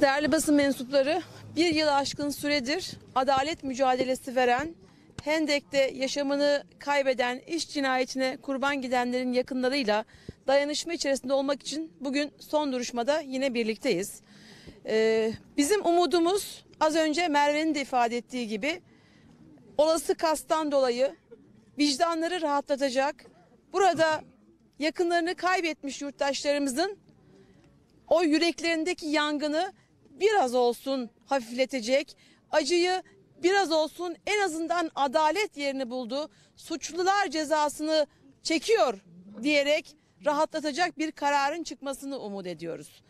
Değerli basın mensupları, bir yıl aşkın süredir adalet mücadelesi veren, Hendek'te yaşamını kaybeden, iş cinayetine kurban gidenlerin yakınlarıyla dayanışma içerisinde olmak için bugün son duruşmada yine birlikteyiz. Ee, bizim umudumuz az önce Merve'nin de ifade ettiği gibi olası kastan dolayı vicdanları rahatlatacak, burada yakınlarını kaybetmiş yurttaşlarımızın o yüreklerindeki yangını biraz olsun hafifletecek, acıyı biraz olsun en azından adalet yerini buldu, suçlular cezasını çekiyor diyerek rahatlatacak bir kararın çıkmasını umut ediyoruz.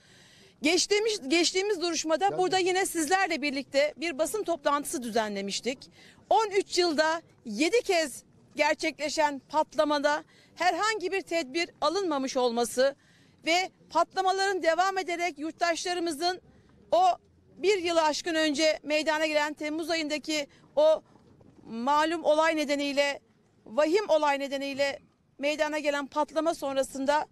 Geçtiğimiz, geçtiğimiz duruşmada burada yine sizlerle birlikte bir basın toplantısı düzenlemiştik. 13 yılda 7 kez gerçekleşen patlamada herhangi bir tedbir alınmamış olması ve patlamaların devam ederek yurttaşlarımızın o bir yılı aşkın önce meydana gelen Temmuz ayındaki o malum olay nedeniyle vahim olay nedeniyle meydana gelen patlama sonrasında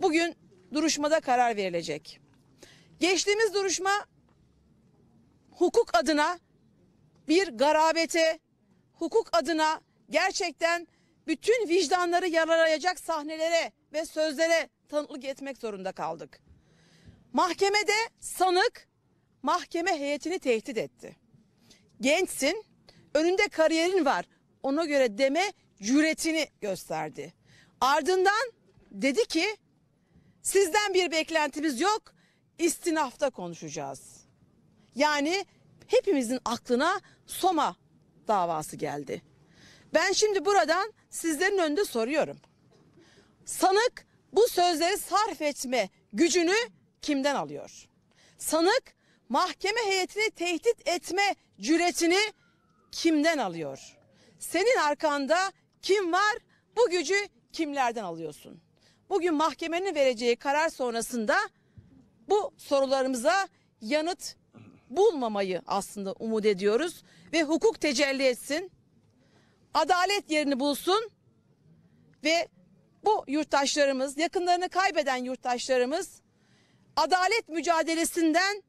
bugün duruşmada karar verilecek. Geçtiğimiz duruşma hukuk adına bir garabete, hukuk adına gerçekten bütün vicdanları yaralayacak sahnelere ve sözlere tanıklık etmek zorunda kaldık. Mahkemede sanık mahkeme heyetini tehdit etti. Gençsin, önünde kariyerin var. Ona göre deme cüretini gösterdi. Ardından dedi ki sizden bir beklentimiz yok. istinafta konuşacağız. Yani hepimizin aklına Soma davası geldi. Ben şimdi buradan sizlerin önünde soruyorum. Sanık bu sözleri sarf etme gücünü kimden alıyor? Sanık mahkeme heyetini tehdit etme cüretini kimden alıyor? Senin arkanda kim var? Bu gücü kimlerden alıyorsun? Bugün mahkemenin vereceği karar sonrasında bu sorularımıza yanıt bulmamayı aslında umut ediyoruz ve hukuk tecelli etsin. Adalet yerini bulsun ve bu yurttaşlarımız, yakınlarını kaybeden yurttaşlarımız adalet mücadelesinden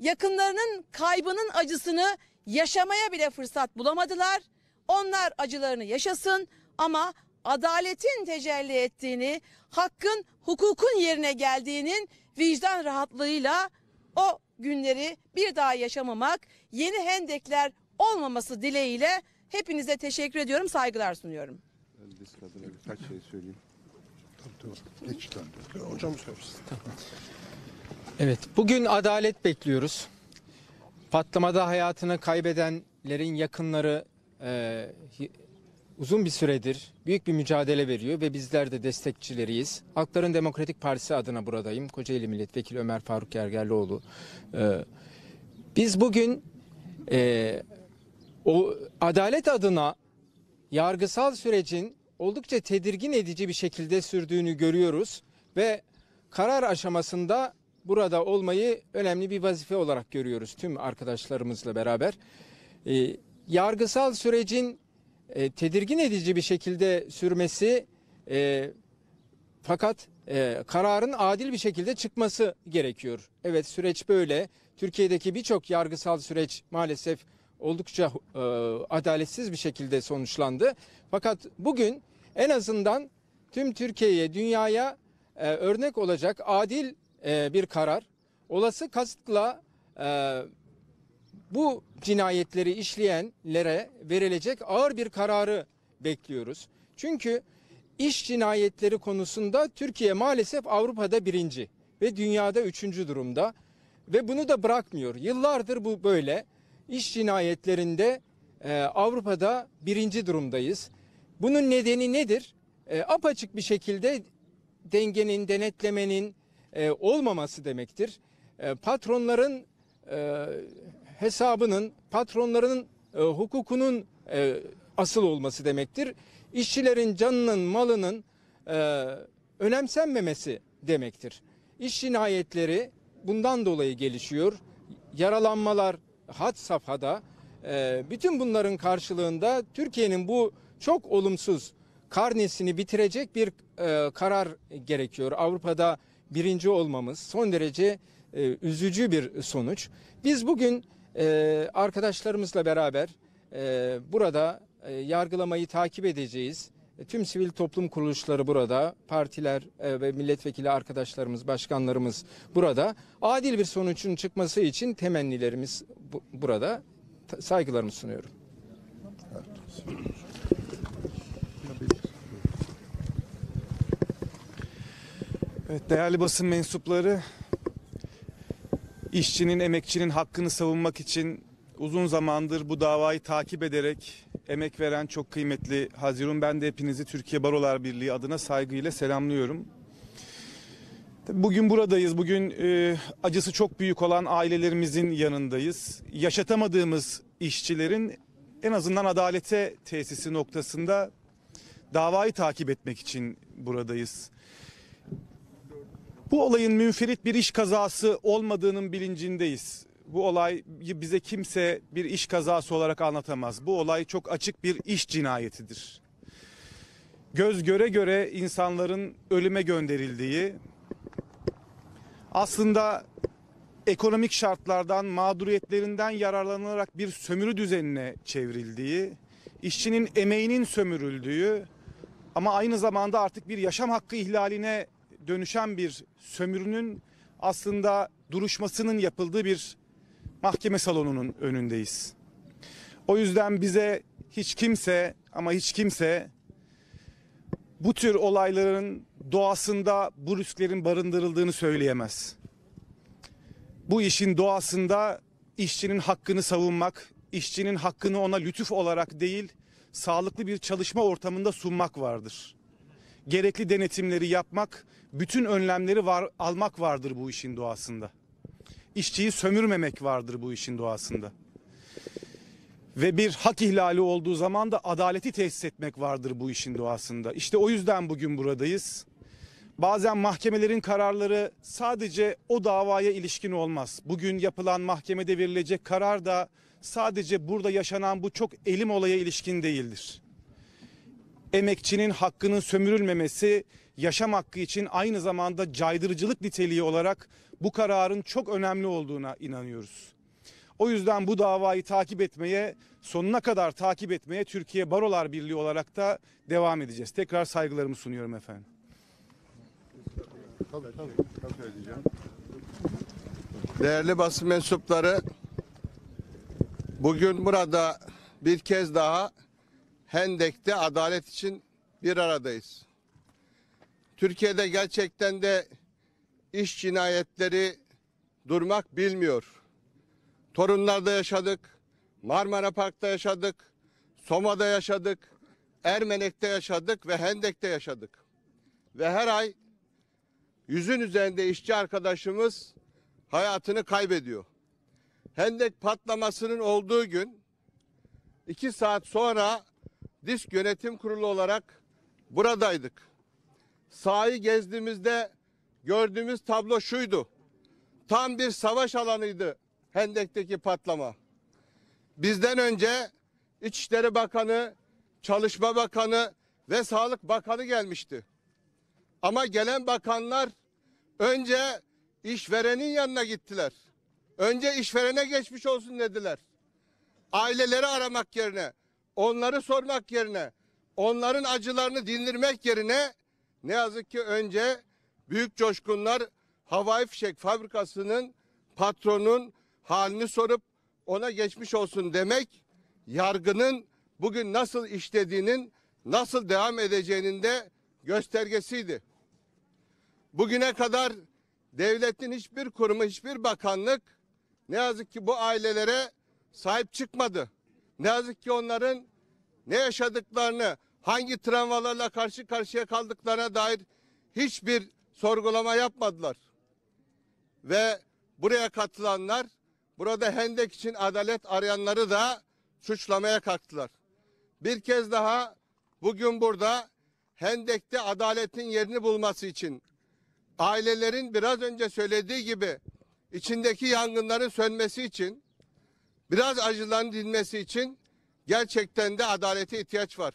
yakınlarının kaybının acısını yaşamaya bile fırsat bulamadılar. Onlar acılarını yaşasın ama adaletin tecelli ettiğini, hakkın, hukukun yerine geldiğinin vicdan rahatlığıyla o günleri bir daha yaşamamak, yeni hendekler olmaması dileğiyle hepinize teşekkür ediyorum, saygılar sunuyorum. Birkaç şey söyleyeyim. Döndü. Hocam söylesin. Evet, bugün adalet bekliyoruz. Patlamada hayatını kaybedenlerin yakınları e, uzun bir süredir büyük bir mücadele veriyor ve bizler de destekçileriyiz. Halkların Demokratik Partisi adına buradayım. Kocaeli Milletvekili Ömer Faruk Gergerlioğlu. E, biz bugün e, o adalet adına yargısal sürecin oldukça tedirgin edici bir şekilde sürdüğünü görüyoruz ve karar aşamasında burada olmayı önemli bir vazife olarak görüyoruz tüm arkadaşlarımızla beraber. Ee, yargısal sürecin e, tedirgin edici bir şekilde sürmesi e, fakat e, kararın adil bir şekilde çıkması gerekiyor. Evet süreç böyle. Türkiye'deki birçok yargısal süreç maalesef oldukça e, adaletsiz bir şekilde sonuçlandı. Fakat bugün en azından tüm Türkiye'ye, dünyaya e, örnek olacak adil e, bir karar. Olası kasıtla e, bu cinayetleri işleyenlere verilecek ağır bir kararı bekliyoruz. Çünkü iş cinayetleri konusunda Türkiye maalesef Avrupa'da birinci ve dünyada üçüncü durumda ve bunu da bırakmıyor. Yıllardır bu böyle. İş cinayetlerinde e, Avrupa'da birinci durumdayız. Bunun nedeni nedir? E, apaçık bir şekilde dengenin, denetlemenin e, olmaması demektir. E, patronların e, hesabının, patronların e, hukukunun e, asıl olması demektir. İşçilerin canının, malının e, önemsenmemesi demektir. İş cinayetleri bundan dolayı gelişiyor. Yaralanmalar had safhada. E, bütün bunların karşılığında Türkiye'nin bu çok olumsuz karnesini bitirecek bir e, karar gerekiyor. Avrupa'da birinci olmamız son derece e, üzücü bir sonuç. Biz bugün arkadaşlarımızla beraber burada yargılamayı takip edeceğiz. E, Tüm sivil toplum kuruluşları burada, partiler e, ve milletvekili arkadaşlarımız, başkanlarımız burada. Adil bir sonucun çıkması için temennilerimiz bu- burada. Saygılarımı sunuyorum. Evet, değerli basın mensupları, işçinin, emekçinin hakkını savunmak için uzun zamandır bu davayı takip ederek emek veren çok kıymetli Hazirun. Ben de hepinizi Türkiye Barolar Birliği adına saygıyla selamlıyorum. Bugün buradayız. Bugün e, acısı çok büyük olan ailelerimizin yanındayız. Yaşatamadığımız işçilerin en azından adalete tesisi noktasında davayı takip etmek için buradayız. Bu olayın münferit bir iş kazası olmadığının bilincindeyiz. Bu olay bize kimse bir iş kazası olarak anlatamaz. Bu olay çok açık bir iş cinayetidir. Göz göre göre insanların ölüme gönderildiği, aslında ekonomik şartlardan, mağduriyetlerinden yararlanarak bir sömürü düzenine çevrildiği, işçinin emeğinin sömürüldüğü ama aynı zamanda artık bir yaşam hakkı ihlaline dönüşen bir sömürünün aslında duruşmasının yapıldığı bir mahkeme salonunun önündeyiz. O yüzden bize hiç kimse ama hiç kimse bu tür olayların doğasında bu risklerin barındırıldığını söyleyemez. Bu işin doğasında işçinin hakkını savunmak, işçinin hakkını ona lütuf olarak değil, sağlıklı bir çalışma ortamında sunmak vardır. Gerekli denetimleri yapmak, bütün önlemleri var, almak vardır bu işin doğasında. İşçiyi sömürmemek vardır bu işin doğasında. Ve bir hak ihlali olduğu zaman da adaleti tesis etmek vardır bu işin doğasında. İşte o yüzden bugün buradayız. Bazen mahkemelerin kararları sadece o davaya ilişkin olmaz. Bugün yapılan mahkemede verilecek karar da sadece burada yaşanan bu çok elim olaya ilişkin değildir. Emekçinin hakkının sömürülmemesi yaşam hakkı için aynı zamanda caydırıcılık niteliği olarak bu kararın çok önemli olduğuna inanıyoruz. O yüzden bu davayı takip etmeye, sonuna kadar takip etmeye Türkiye Barolar Birliği olarak da devam edeceğiz. Tekrar saygılarımı sunuyorum efendim. Tabii tabii. Tabii. Değerli basın mensupları, bugün burada bir kez daha Hendek'te adalet için bir aradayız. Türkiye'de gerçekten de iş cinayetleri durmak bilmiyor. Torunlar'da yaşadık, Marmara Park'ta yaşadık, Soma'da yaşadık, Ermenek'te yaşadık ve Hendek'te yaşadık. Ve her ay yüzün üzerinde işçi arkadaşımız hayatını kaybediyor. Hendek patlamasının olduğu gün iki saat sonra disk yönetim kurulu olarak buradaydık. Sahayı gezdiğimizde gördüğümüz tablo şuydu. Tam bir savaş alanıydı Hendek'teki patlama. Bizden önce İçişleri Bakanı, Çalışma Bakanı ve Sağlık Bakanı gelmişti. Ama gelen bakanlar önce işverenin yanına gittiler. Önce işverene geçmiş olsun dediler. Aileleri aramak yerine, onları sormak yerine, onların acılarını dindirmek yerine ne yazık ki önce büyük coşkunlar havai fişek fabrikasının patronun halini sorup ona geçmiş olsun demek yargının bugün nasıl işlediğinin nasıl devam edeceğinin de göstergesiydi. Bugüne kadar devletin hiçbir kurumu, hiçbir bakanlık ne yazık ki bu ailelere sahip çıkmadı. Ne yazık ki onların ne yaşadıklarını, hangi travmalarla karşı karşıya kaldıklarına dair hiçbir sorgulama yapmadılar. Ve buraya katılanlar, burada hendek için adalet arayanları da suçlamaya kalktılar. Bir kez daha bugün burada hendekte adaletin yerini bulması için ailelerin biraz önce söylediği gibi içindeki yangınların sönmesi için biraz acıların dinmesi için gerçekten de adalete ihtiyaç var.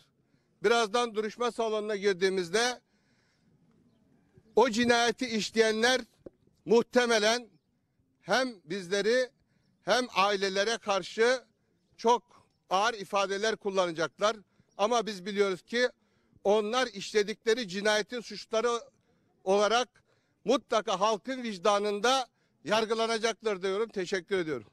Birazdan duruşma salonuna girdiğimizde o cinayeti işleyenler muhtemelen hem bizleri hem ailelere karşı çok ağır ifadeler kullanacaklar. Ama biz biliyoruz ki onlar işledikleri cinayetin suçları olarak mutlaka halkın vicdanında yargılanacaklar diyorum. Teşekkür ediyorum.